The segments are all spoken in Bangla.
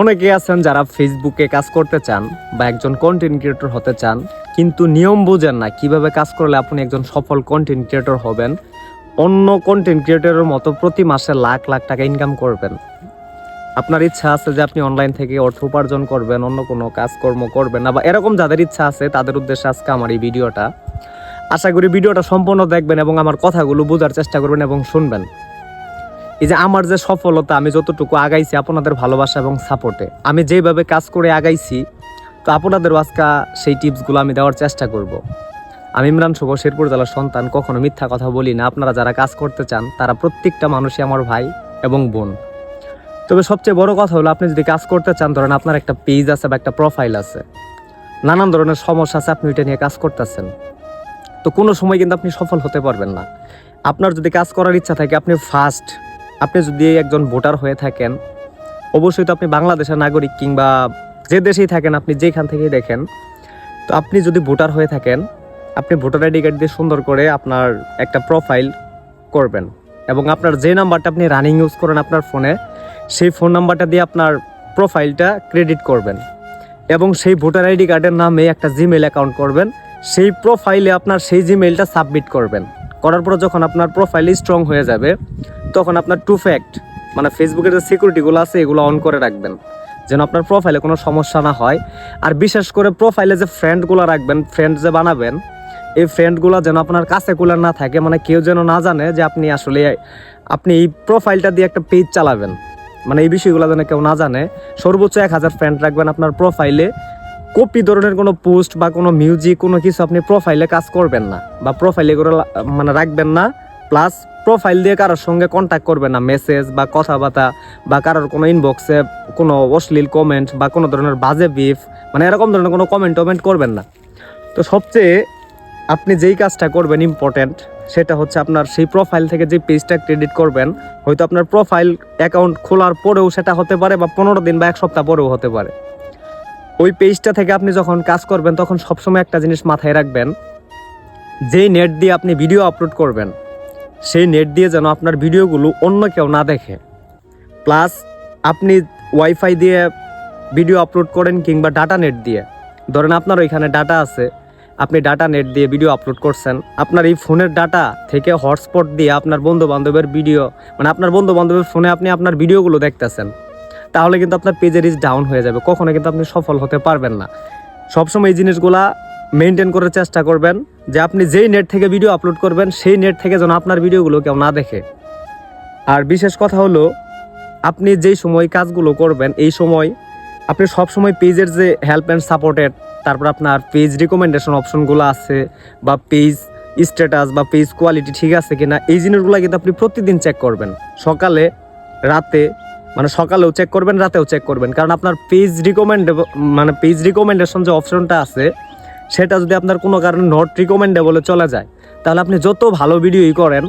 অনেকে আছেন যারা ফেসবুকে কাজ করতে চান বা একজন কন্টেন্ট ক্রিয়েটর হতে চান, কিন্তু নিয়ম বোঝেন না কীভাবে কাজ করলে আপনি একজন সফল কন্টেন্ট ক্রিয়েটর হবেন। অন্য কন্টেন্ট ক্রিয়েটরের মতো প্রতি মাসে লাখ লাখ টাকা ইনকাম করবেন। আপনার ইচ্ছা আছে যে আপনি অনলাইন থেকে অর্থ উপার্জন করবেন, অন্য কোনো কাজকর্ম করবেন না, বা এরকম যাদের ইচ্ছা আছে, তাদের উদ্দেশ্যে আজকে আমার এই ভিডিওটা। আশা করি ভিডিওটা সম্পূর্ণ দেখবেন এবং আমার কথাগুলো বোঝার চেষ্টা করবেন এবং শুনবেন। এই যে আমার যে সফলতা, আমি যতটুকু আগাইছি আপনাদের ভালোবাসা এবং সাপোর্টে আমি যেভাবে কাজ করে আগাইছি, তো আপনাদেরও আজকে সেই টিপসগুলো আমি দেওয়ার চেষ্টা করব। আমি ইমরান শুভ, শেরপুর জেলার সন্তান, কখনো মিথ্যা কথা বলি না। আপনারা যারা কাজ করতে চান, তারা প্রত্যেকটা মানুষই আমার ভাই এবং বোন। তবে সবচেয়ে বড় কথা হলো, আপনি যদি কাজ করতে চান, ধরেন আপনার একটা পেজ আছে বা একটা প্রোফাইল আছে, নানান ধরনের সমস্যা আছে, আপনি ওইটা নিয়ে কাজ করতেছেন। তো কোনো সময় কিন্তু আপনি সফল হতে পারবেন না। আপনার যদি কাজ করার ইচ্ছা থাকে, আপনি ফার্স্ট আপনি যদি একজন ভোটার হয়ে থাকেন, অবশ্যই তো আপনি বাংলাদেশের নাগরিক কিংবা যে দেশেই থাকেন, আপনি যেখান থেকেই দেখেন, তো আপনি যদি ভোটার হয়ে থাকেন, আপনি ভোটার আইডি কার্ড দিয়ে সুন্দর করে আপনার একটা প্রোফাইল করবেন এবং আপনার যে নাম্বারটা আপনি রানিং ইউজ করেন আপনার ফোনে সেই ফোন নাম্বারটা দিয়ে আপনার প্রোফাইলটা ক্রেডিট করবেন এবং সেই ভোটার আইডি কার্ডের নামে একটা জিমেল অ্যাকাউন্ট করবেন, সেই প্রোফাইলে আপনার সেই জিমেলটা সাবমিট করবেন। করার পর যখন আপনার প্রোফাইল স্ট্রং হয়ে যাবে তখন আপনার টু ফ্যাক্ট মানে ফেসবুকের যে সিকিউরিটিগুলো আছে, এগুলো অন করে রাখবেন। যেন আপনার প্রোফাইলে কোনো সমস্যা না হয়। আর বিশেষ করে প্রোফাইলে যে ফ্রেন্ডগুলো রাখবেন ফ্রেন্ড যে বানাবেন, এই ফ্রেন্ডগুলো যেন আপনার কাছে কুলার না থাকে মানে কেউ যেন না জানে যে আপনি আসলে আপনি এই প্রোফাইলটা দিয়ে একটা পেজ চালাবেন। মানে এই বিষয়গুলো যেন কেউ না জানে। সর্বোচ্চ এক হাজার ফ্রেন্ড রাখবেন আপনার প্রোফাইলে কপি ধরনের কোনো পোস্ট বা কোনো মিউজিক কোনো কিছু আপনি প্রোফাইলে কাজ করবেন না। বা প্রোফাইলে করে মানে রাখবেন না। প্লাস প্রোফাইল দিয়ে কারোর সঙ্গে কন্ট্যাক্ট করবে না মেসেজ বা কথাবার্তা বা কারোর কোনো ইনবক্সে কোনো অশ্লীল কমেন্ট বা কোনো ধরনের বাজে বিফ মানে এরকম ধরনের কোনো কমেন্ট টমেন্ট করবেন না। তো সবচেয়ে আপনি যেই কাজটা করবেন ইম্পর্ট্যান্ট সেটা হচ্ছে আপনার সেই প্রোফাইল থেকে যে পেজটা ক্রেডিট করবেন, হয়তো আপনার প্রোফাইল অ্যাকাউন্ট খোলার পরেও সেটা হতে পারে বা পনেরো দিন বা এক সপ্তাহ পরেও হতে পারে। ওই পেজটা থেকে আপনি যখন কাজ করবেন, তখন সবসময় একটা জিনিস মাথায় রাখবেন, যেই নেট দিয়ে আপনি ভিডিও আপলোড করবেন সেই নেট দিয়ে যেন আপনার ভিডিওগুলো অন্য কেউ না দেখে। প্লাস আপনি ওয়াইফাই দিয়ে ভিডিও আপলোড করেন কিংবা ডাটা নেট দিয়ে। ধরেন আপনার ওইখানে ডাটা আছে, আপনি ডাটা নেট দিয়ে ভিডিও আপলোড করছেন। আপনার এই ফোনের ডাটা থেকে হটস্পট দিয়ে আপনার বন্ধু বান্ধবের ভিডিও মানে আপনার বন্ধু বান্ধবের ফোনে আপনি আপনার ভিডিওগুলো দেখতেছেন। তাহলে কিন্তু আপনার পেজের রিচ ডাউন হয়ে যাবে। কখনো কিন্তু আপনি সফল হতে পারবেন না। সবসময় এই জিনিসগুলা মেনটেন করার চেষ্টা করবেন। যে আপনি যেই নেট থেকে ভিডিও আপলোড করবেন, সেই নেট থেকে যেন আপনার ভিডিওগুলো কেউ না দেখে। আর বিশেষ কথা হলো, আপনি যেই সময় কাজগুলো করবেন, এই সময় আপনি সব সময় পেজের যে হেল্প অ্যান্ড সাপোর্টেড তারপর আপনার পেজ রিকমেন্ডেশন অপশনগুলো আছে, বা পেজ স্ট্যাটাস বা পেজ কোয়ালিটি ঠিক আছে কিনা, এই জিনিসগুলো কিন্তু আপনি প্রতিদিন চেক করবেন। সকালে, রাতে মানে সকালেও চেক করবেন, রাতেও চেক করবেন। কারণ আপনার পেজ রিকমেন্ড মানে পেজ রিকমেন্ডেশন যে অপশনটা আছে সেটা যদি আপনার কোনো কারণে নট রিকমেন্ডেবলে চলে যায়, তাহলে আপনি যত ভালো ভিডিওই করেন,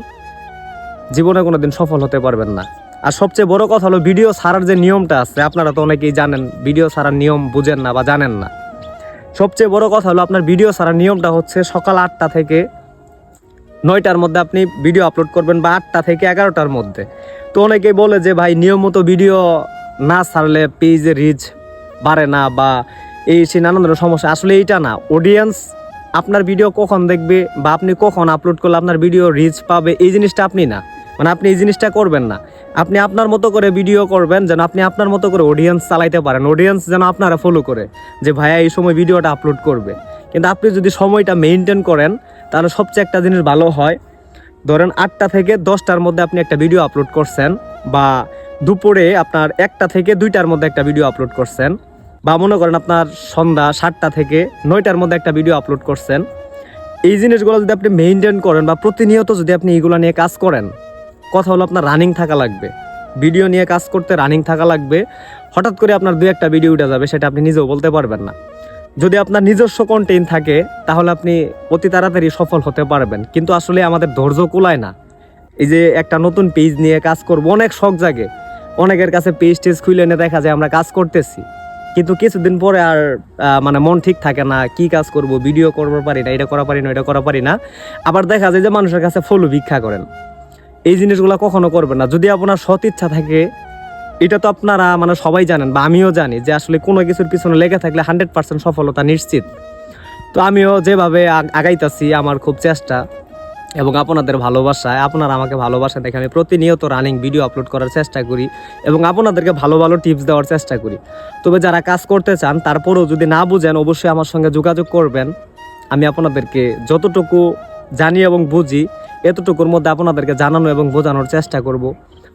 জীবনে কোনো দিন সফল হতে পারবেন না। আর সবচেয়ে বড় কথা হলো ভিডিও ছাড়ার যে নিয়মটা আছে, আপনারা তো অনেকেই জানেন ভিডিও ছাড়ার নিয়ম বুঝেন না বা জানেন না। সবচেয়ে বড় কথা হলো আপনার ভিডিও ছাড়ার নিয়মটা হচ্ছে সকাল আটটা থেকে নয়টার মধ্যে আপনি ভিডিও আপলোড করবেন বা আটটা থেকে এগারোটার মধ্যে। তো অনেকেই বলে যে, ভাই, নিয়মিত ভিডিও না ছাড়লে পেজে রিচ বাড়ে না বা এই সেই নানান ধরনের সমস্যা। আসলে এইটা না অডিয়েন্স আপনার ভিডিও কখন দেখবে বা আপনি কখন আপলোড করলে আপনার ভিডিও রিচ পাবে, এই জিনিসটা আপনি না। মানে আপনি এই জিনিসটা করবেন না। আপনি আপনার মতো করে ভিডিও করবেন যেন আপনি আপনার মতো করে অডিয়েন্স চালাইতে পারেন। অডিয়েন্স যেন আপনারা ফলো করে যে ভাইয়া এই সময় ভিডিওটা আপলোড করবে। কিন্তু আপনি যদি সময়টা মেনটেন করেন, তাহলে সবচেয়ে একটা জিনিস ভালো হয়। ধরেন আটটা থেকে দশটার মধ্যে আপনি একটা ভিডিও আপলোড করছেন বা দুপুরে আপনার একটা থেকে দুইটার মধ্যে একটা ভিডিও আপলোড করছেন। বা মনে করেন আপনার সন্ধ্যা সাতটা থেকে নয়টার মধ্যে একটা ভিডিও আপলোড করছেন, এই জিনিসগুলো যদি আপনি মেনটেন করেন বা প্রতিনিয়ত যদি আপনি এইগুলো নিয়ে কাজ করেন, কথা হলো আপনার রানিং থাকা লাগবে। ভিডিও নিয়ে কাজ করতে রানিং থাকা লাগবে, হঠাৎ করে আপনার দু একটা ভিডিও উঠে যাবে, সেটা আপনি নিজেও বলতে পারবেন না। যদি আপনার নিজস্ব কন্টেন্ট থাকে, তাহলে আপনি অতি তাড়াতাড়ি সফল হতে পারবেন। কিন্তু আসলে আমাদের ধৈর্য কুলায় না। এই যে একটা নতুন পেজ নিয়ে কাজ করব, অনেক শখ জাগে। অনেকের কাছে পেজ টেজ খুলে এনে দেখা যায় আমরা কাজ করতেছি। কিন্তু কিছুদিন পরে আর মানে মন ঠিক থাকে না, কি কাজ করব ভিডিও করব পারি না, এটা করা পারি না এটা করা পারি না। আবার দেখা যায় যে মানুষের কাছে ফলো ভিক্ষা করেন। এই জিনিসগুলো কখনো করবেন না। যদি আপনার সৎ ইচ্ছা থাকে, এটা তো আপনারা মানে সবাই জানেন বা আমিও জানি যে আসলে কোনো কিছুর পিছনে লেগে থাকলে হান্ড্রেড পার্সেন্ট সফলতা নিশ্চিত। তো আমিও যেভাবে আগ- আগাইতাছি, আমার খুব চেষ্টা। এবং আপনাদের ভালোবাসায়, আপনারা আমাকে ভালোবাসা দেখে আমি প্রতিনিয়ত রানিং ভিডিও আপলোড করার চেষ্টা করি এবং আপনাদেরকে ভালো ভালো টিপস দেওয়ার চেষ্টা করি। তবে যারা কাজ করতে চান, তারপরেও যদি না বুঝেন, অবশ্যই আমার সঙ্গে যোগাযোগ করবেন। আমি আপনাদেরকে যতটুকু জানি এবং বুঝি, এতটুকুর মধ্যে আপনাদেরকে জানানো এবং বোঝানোর চেষ্টা করব।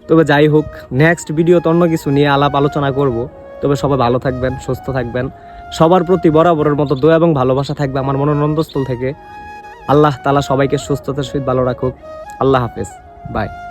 তবে যাই হোক নেক্সট ভিডিওতে অন্য কিছু নিয়ে আলাপ আলোচনা করব। তবে সবাই ভালো থাকবেন, সুস্থ থাকবেন। সবার প্রতি বরাবরের মতো দোয়া এবং ভালোবাসা থাকবে আমার মনোনন্দস্থল থেকে। আল্লাহ তালা সবাইকে সুস্থতার সহিত ভালো রাখুক। আল্লাহ হাফেজ। বাই।